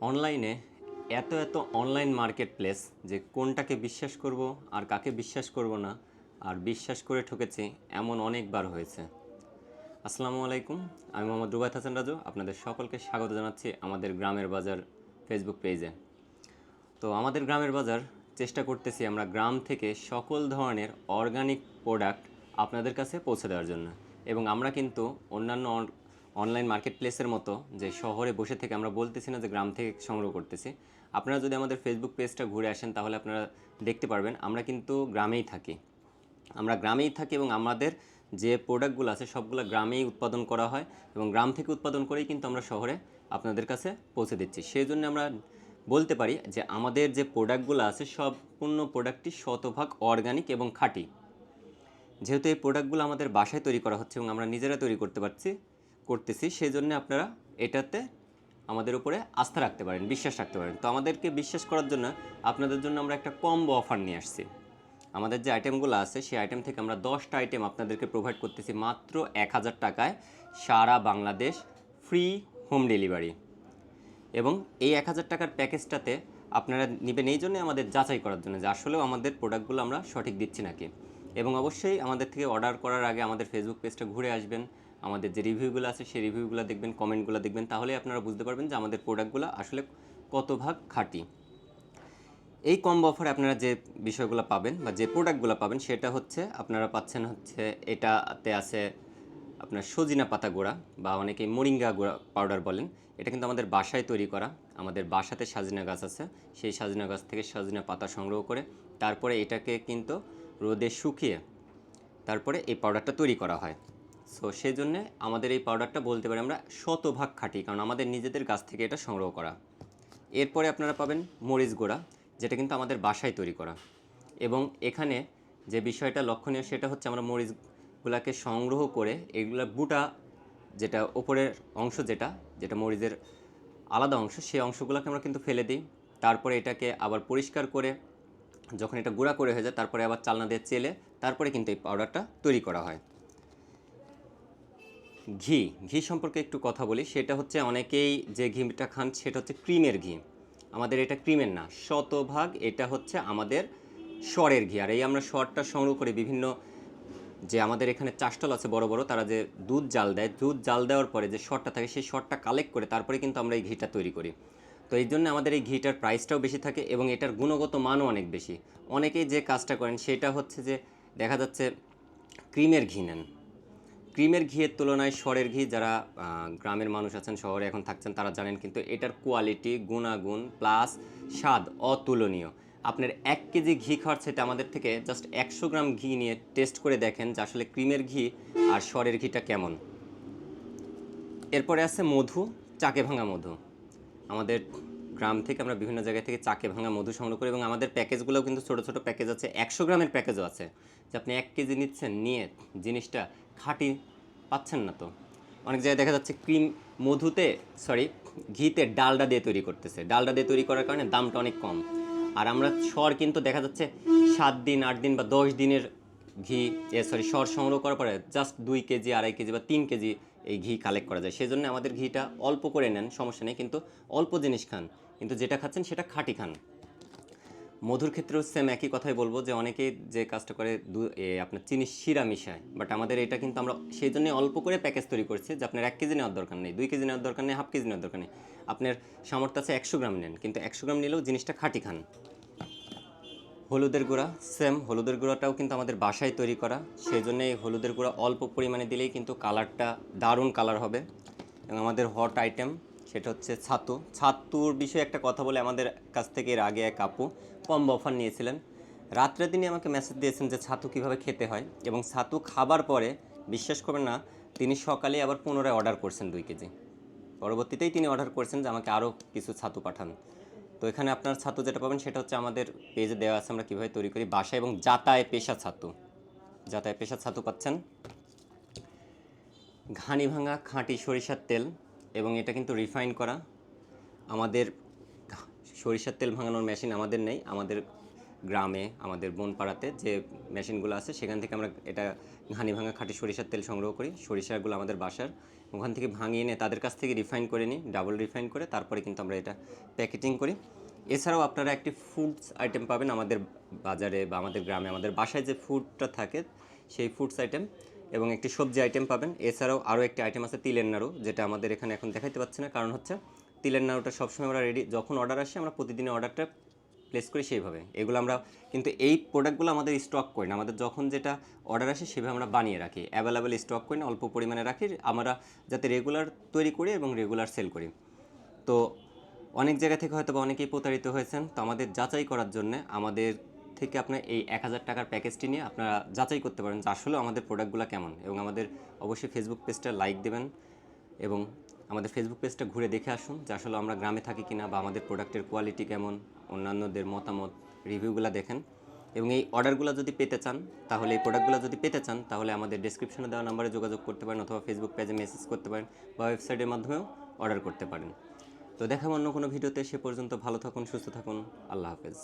অনলাইনে এত এত অনলাইন মার্কেট প্লেস যে কোনটাকে বিশ্বাস করব আর কাকে বিশ্বাস করব না, আর বিশ্বাস করে ঠকেছি এমন অনেকবার হয়েছে। আসসালামু আলাইকুম, আমি মোহাম্মদ রুবাত হাসান রাজু, আপনাদের সকলকে স্বাগত জানাচ্ছি আমাদের গ্রামের বাজার ফেসবুক পেজে তো আমাদের গ্রামের বাজার, চেষ্টা করতেছি আমরা গ্রাম থেকে সকল ধরনের অর্গানিক প্রোডাক্ট আপনাদের কাছে পৌঁছে দেওয়ার জন্য। এবং আমরা কিন্তু অন্যান্য অন- অনলাইন মার্কেট প্লেসের মতো যে শহরে বসে থেকে আমরা বলতেছি না যে গ্রাম থেকে সংগ্রহ করতেছি, আপনারা যদি আমাদের ফেসবুক পেজটা ঘুরে আসেন তাহলে আপনারা দেখতে পারবেন আমরা কিন্তু গ্রামেই থাকি। আমরা গ্রামেই থাকি এবং আমাদের যে প্রোডাক্টগুলো আছে সবগুলো গ্রামেই উৎপাদন করা হয় এবং গ্রাম থেকে উৎপাদন করেই কিন্তু আমরা শহরে আপনাদের কাছে পৌঁছে দিচ্ছি। সেই জন্য আমরা বলতে পারি যে আমাদের যে প্রোডাক্টগুলো আছে সম্পূর্ণ প্রোডাক্টটি শতভাগ অর্গানিক এবং খাঁটি। যেহেতু এই প্রোডাক্টগুলো আমাদের বাসায় তৈরি করা হচ্ছে এবং আমরা নিজেরা তৈরি করতে পারছি করতেছি সেই জন্য আপনারা এটাতে আমাদের উপরে আস্থা রাখতে পারেন, বিশ্বাস রাখতে পারেন। তো আমাদেরকে বিশ্বাস করার জন্য আপনাদের জন্য আমরা একটা কম্বো অফার নিয়ে আসছি। আমাদের যে আইটেমগুলো আছে, সেই আইটেম থেকে আমরা দশটা আইটেম আপনাদেরকে প্রোভাইড করতেছি মাত্র এক হাজার টাকায় সারা বাংলাদেশ ফ্রি হোম ডেলিভারি এবং এই এক হাজার টাকার প্যাকেজটাতে আপনারা নেবেন, এই জন্যই আমাদের যাচাই করার জন্য যে আসলেও আমাদের প্রোডাক্টগুলো আমরা সঠিক দিচ্ছি নাকি। এবং অবশ্যই আমাদের থেকে অর্ডার করার আগে আমাদের ফেসবুক পেজটা ঘুরে আসবেন। আমাদের যে রিভিউগুলো আছে, সেই রিভিউগুলো দেখবেন, কমেন্টগুলো দেখবেন তাহলে আপনারা বুঝতে পারবেন যে আমাদের প্রোডাক্টগুলো আসলে কত ভাগ খাঁটি। এই কম্বো অফারে আপনারা যে বিষয়গুলো পাবেন বা যে প্রোডাক্টগুলো পাবেন, সেটা হচ্ছে আপনারা পাচ্ছেন হচ্ছে, এটাতে আছে আপনার সজিনা পাতা গোড়া বা অনেকে মরিঙ্গা গোড়া পাউডার বলেন। এটা কিন্তু আমাদের বাসায় তৈরি করা। আমাদের বাসাতে সাজনা গাছ আছে। সেই সাজনা গাছ থেকে সাজনা পাতা সংগ্রহ করে তারপরে এটাকে কিন্তু রোদে শুকিয়ে তারপরে এই পাউডারটা তৈরি করা হয়। সো সেই জন্যে আমাদের এই পাউডারটা বলতে পারি আমরা শতভাগ খাঁটি, কারণ আমাদের নিজেদের গাছ থেকে এটা সংগ্রহ করা। এরপরে আপনারা পাবেন মরিচ গোড়া, যেটা কিন্তু আমাদের বাসায় তৈরি করা। এবং এখানে যে বিষয়টা লক্ষণীয়, সেটা হচ্ছে আমরা মরিচগুলাকে সংগ্রহ করে এগুলা বুটা যেটা ওপরের অংশ যেটা যেটা মরিচের আলাদা অংশ, সেই অংশগুলোকে আমরা কিন্তু ফেলে দিই। তারপরে এটাকে আবার পরিষ্কার করে যখন এটা গুঁড়া করে হয়ে যায়, তারপরে আবার চালনা দিয়ে চেলে, তারপরে কিন্তু এই পাউডারটা তৈরি করা হয়। ঘি ঘি সম্পর্কে একটু কথা বলি। সেটা হচ্ছে অনেকেই যে ঘিটা খান সেটা হচ্ছে ক্রিমের ঘি। আমাদের এটা ক্রিমের না, শতভাগ এটা হচ্ছে আমাদের স্বরের ঘি। আর এই আমরা স্বরটা সংগ্রহ করে বিভিন্ন যে আমাদের এখানে চাষটল আছে বড় বড়, তারা যে দুধ জাল দেয়, দুধ জাল দেওয়ার পরে যে শরটা থাকে সেই শরটা কালেক্ট করে তারপরে কিন্তু আমরা এই ঘিটা তৈরি করি। তো এই জন্য আমাদের এই ঘিটার প্রাইসটাও বেশি থাকে এবং এটার গুণগত মানও অনেক বেশি। অনেকেই যে কাজটা করেন সেটা হচ্ছে যে দেখা যাচ্ছে ক্রিমের ঘি নেন। ক্রিমের ঘিয়ের তুলনায় স্বরের ঘি যারা গ্রামের মানুষ আছেন, শহরে এখন থাকছেন, তারা জানেন কিন্তু এটার কোয়ালিটি গুণাগুণ প্লাস স্বাদ অতুলনীয়। আপনার এক কেজি ঘি খাওয়ার সেটা আমাদের থেকে জাস্ট একশো গ্রাম ঘি নিয়ে টেস্ট করে দেখেন যে আসলে ক্রিমের ঘি আর স্বরের ঘিটা কেমন। এরপরে আছে মধু, চাকে ভাঙা মধু। আমাদের গ্রাম থেকে আমরা বিভিন্ন জায়গা থেকে চাকে ভাঙা মধু সংগ্রহ করি এবং আমাদের প্যাকেজগুলোও কিন্তু ছোটো ছোটো প্যাকেজ আছে, একশো গ্রামের প্যাকেজও আছে। যে আপনি এক কেজি নিচ্ছেন, নিয়ে জিনিসটা খাঁটি পাচ্ছেন না তো। অনেক জায়গায় দেখা যাচ্ছে ক্রিম মধুতে সরি ঘিতে ডালডা দিয়ে তৈরি করতেছে। ডালডা দিয়ে তৈরি করার কারণে দামটা অনেক কম। আর আমরা সর কিন্তু দেখা যাচ্ছে সাত দিন, আট দিন বা দশ দিনের ঘি, এ সরি সর সংগ্রহ করার পরে জাস্ট দুই কেজি, আড়াই কেজি বা তিন কেজি এই ঘি কালেক্ট করা যায়। সেজন্য আমাদের ঘিটা অল্প করে নেন, সমস্যা নেই, কিন্তু অল্প জিনিস খান। কিন্তু যেটা খাচ্ছেন সেটা খাঁটি খান। মধুর ক্ষেত্রেও সেম একই কথাই বলব যে অনেকেই যে কাজটা করে দু আপনার চিনি শিরা মিশায় বাট আমাদের এটা কিন্তু আমরা সেই জন্যই অল্প করে প্যাকেজ তৈরি করছি যে আপনার এক কেজি নেওয়ার দরকার নেই, দুই কেজি নেওয়ার দরকার নেই, হাফ কেজি নেওয়ার দরকার নেই। আপনার সামর্থ্য আছে একশো গ্রাম নেন, কিন্তু একশো গ্রাম নিলেও জিনিসটা খাঁটি খান। হলুদের গুঁড়া সেম হলুদের গুঁড়াটাও কিন্তু আমাদের বাসায় তৈরি করা, সেই জন্য এই হলুদের গুঁড়া অল্প পরিমাণে দিলেই কিন্তু কালারটা দারুণ কালার হবে। এবং আমাদের হট আইটেম সেটা হচ্ছে ছাতু। ছাতুর বিষয়ে একটা কথা বলে আমাদের কাছ থেকে এর আগে এক আপু কম অফার নিয়েছিলেন। রাত্রে তিনি আমাকে মেসেজ দিয়েছেন যে ছাতু কীভাবে খেতে হয় এবং ছাতু খাবার পরে, বিশ্বাস করবেন না, তিনি সকালে আবার পুনরায় অর্ডার করছেন দুই কেজি। পরবর্তীতেই তিনি অর্ডার করেছেন যে আমাকে আরও কিছু ছাতু পাঠান। তো এখানে আপনার ছাতু যেটা পাবেন সেটা হচ্ছে আমাদের পেজে দেওয়া আছে, আমরা কীভাবে তৈরি করি। বাসা এবং জাতায় পেশা ছাতু। জাতায় পেশা ছাতু পাচ্ছেন। ঘানি ভাঙা খাঁটি সরিষার তেল। এবং এটা কিন্তু রিফাইন করা। আমাদের সরিষার তেল ভাঙানোর মেশিন আমাদের নেই। আমাদের গ্রামে, আমাদের বনপাড়াতে যে মেশিনগুলো আছে, সেখান থেকে আমরা এটা ঘানি ভাঙা খাঁটি সরিষার তেল সংগ্রহ করি। সরিষাগুলো আমাদের বাসার। ওখান থেকে ভাঙিয়ে এনে তাদের কাছ থেকে রিফাইন করে নিই ডাবল রিফাইন করে তারপরে কিন্তু আমরা এটা প্যাকেটিং করি। এছাড়াও আপনারা একটি ফুডস আইটেম পাবেন আমাদের বাজারে বা আমাদের গ্রামে। আমাদের বাসায় যে ফুডটা থাকে, সেই ফুডস আইটেম এবং একটি সবজি আইটেম পাবেন। এছাড়াও আরও একটি আইটেম আছে তিলের নাড়ু, যেটা আমাদের এখানে এখন দেখাইতে পাচ্ছি না। কারণ হচ্ছে তিলের নাড়ুটা সবসময় আমরা রেডি যখন অর্ডার আসে আমরা প্রতিদিনের অর্ডারটা প্লেস করি সেইভাবে। এগুলো আমরা কিন্তু এই প্রোডাক্টগুলো আমাদের স্টক করি না আমাদের যখন যেটা অর্ডার আসে সেভাবে আমরা বানিয়ে রাখি। অ্যাভেলেবেল স্টক করি না অল্প পরিমাণে রাখি, আমরা যাতে রেগুলার তৈরি করি এবং রেগুলার সেল করি। তো অনেক জায়গা থেকে হয়তো বা অনেকেই প্রতারিত হয়েছেন। তো আমাদের যাচাই করার জন্য আমাদের থেকে আপনার এই এক হাজার টাকার প্যাকেজটি নিয়ে আপনারা যাচাই করতে পারেন যে আসলে আমাদের প্রোডাক্টগুলো কেমন। এবং আমাদের অবশ্যই ফেসবুক পেজটা লাইক দেবেন এবং আমাদের ফেসবুক পেজটা ঘুরে দেখে আসুন যে আসলে আমরা গ্রামে থাকি কিনা বা আমাদের প্রোডাক্টের কোয়ালিটি কেমন, অন্যান্যদের মতামত রিভিউগুলো দেখেন। এবং এই অর্ডারগুলো যদি পেতে চান, তাহলে এই প্রোডাক্টগুলো যদি পেতে চান, তাহলে আমাদের ডিসক্রিপশনে দেওয়া নাম্বারে যোগাযোগ করতে পারেন অথবা ফেসবুক পেজে মেসেজ করতে পারেন বা ওয়েবসাইটের মাধ্যমেও অর্ডার করতে পারেন। তো দেখাবো অন্য কোনো ভিডিওতে সে পর্যন্ত ভালো থাকুন, সুস্থ থাকুন, আল্লাহ হাফেজ।